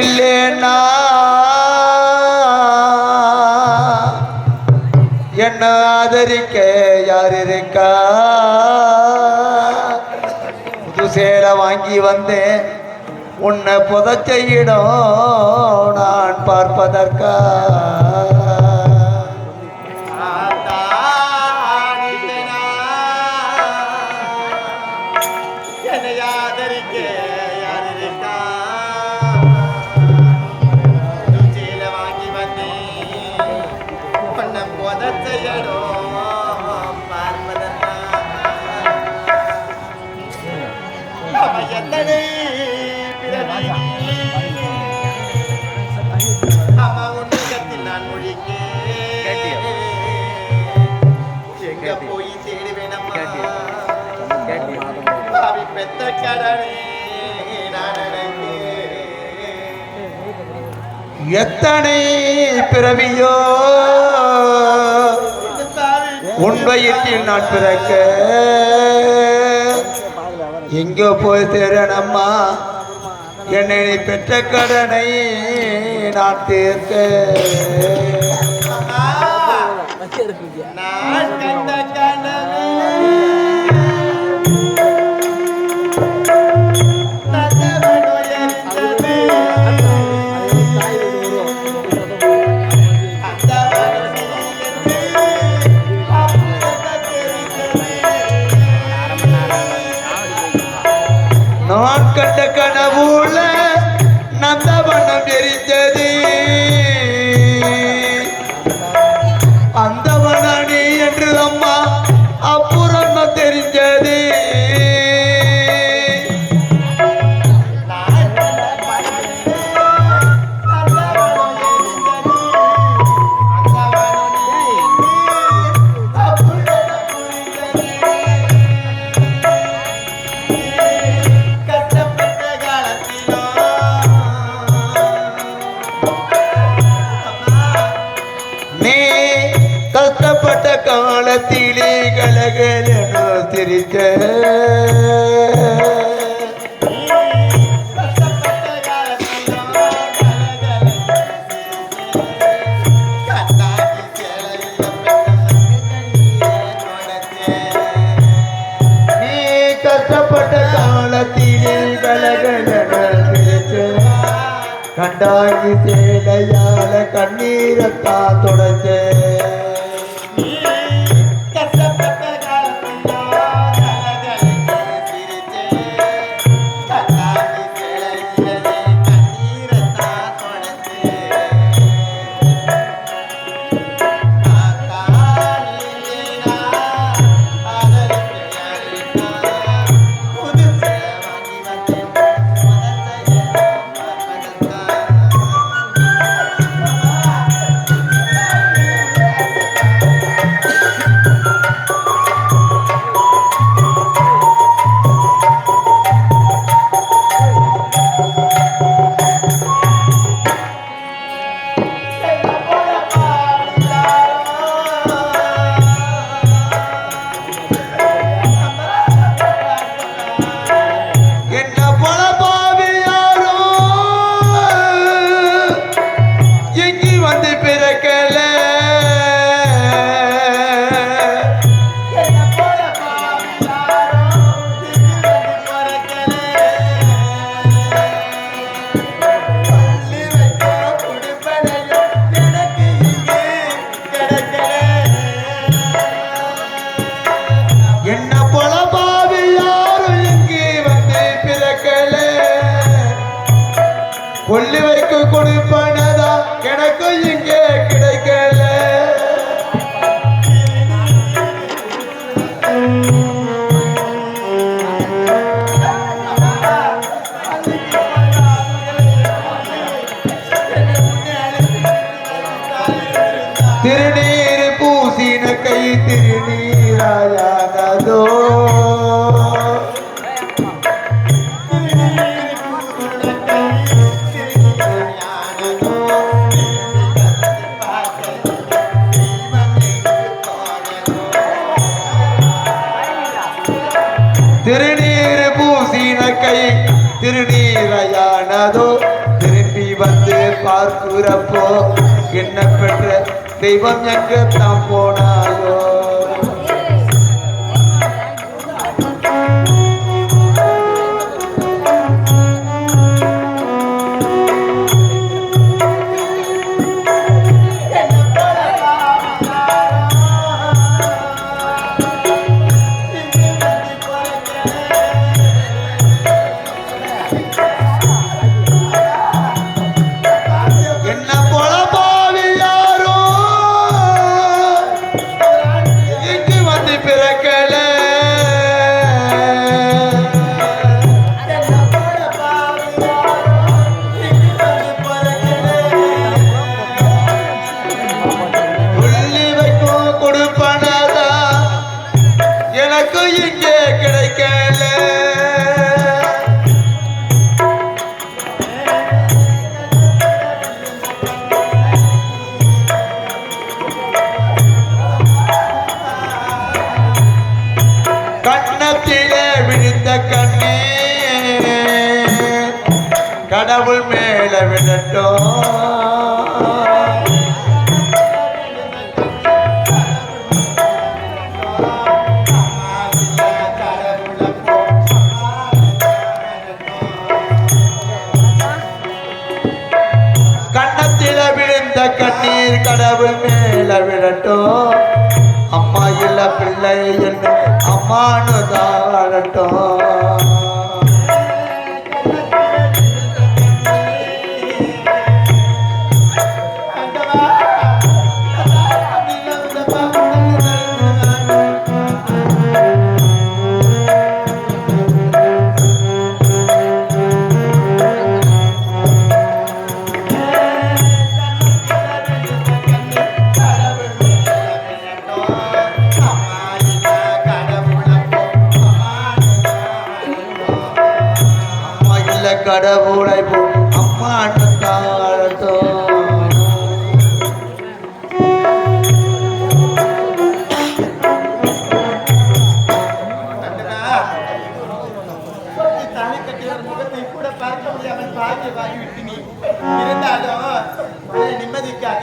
இல்லைன்னா என்ன ஆதரிக்க யார் இருக்கா? புது சேலை வாங்கி வந்தேன். உன்னை புதச்ச இடம் நான் பார்ப்பதற்கா? கடனே. எத்தனை பிறவியோ? வயிற்றில் நான் பிறக்க. எங்கோ போய் தேரனம்மா என்னை பெற்ற கடனை நான் தீர்க்க. நான் கண்ட கனவு கஷ்டப்பட்ட காலத்திலே கலகலனு சிரிச்ச கஷ்டப்பட்ட காலத்திலே கலகலனு சிரிச்ச கண்டாங்கி சேலையால கண்ணீரத்தா தொடச்ச. என்ன போல பாவி யாரும் எங்கி வந்து பிறக்கல. கொல்லி வைக்க கொடுப்பனதா? எனக்கு இங்கே திருநீர் பூசின கை திருநீரையானதோ திரும்பி வந்து பார்க்கிறப்போ என்ன பெற்ற தெய்வம் எங்க தான் போனாயோ? கடவுள் மேல விடட்டும் கண்ணத்தில விழுந்த கண்ணீர் கடவுள் மேல விடட்டும் அம்மா இல்ல பிள்ளை என்று அம்மானு தாழட்டும். கடவுளை இருந்தாலும் மன நிம்மதிக்காக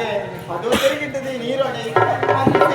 அதோ? தெரிகின்றது நீரோடை அங்கு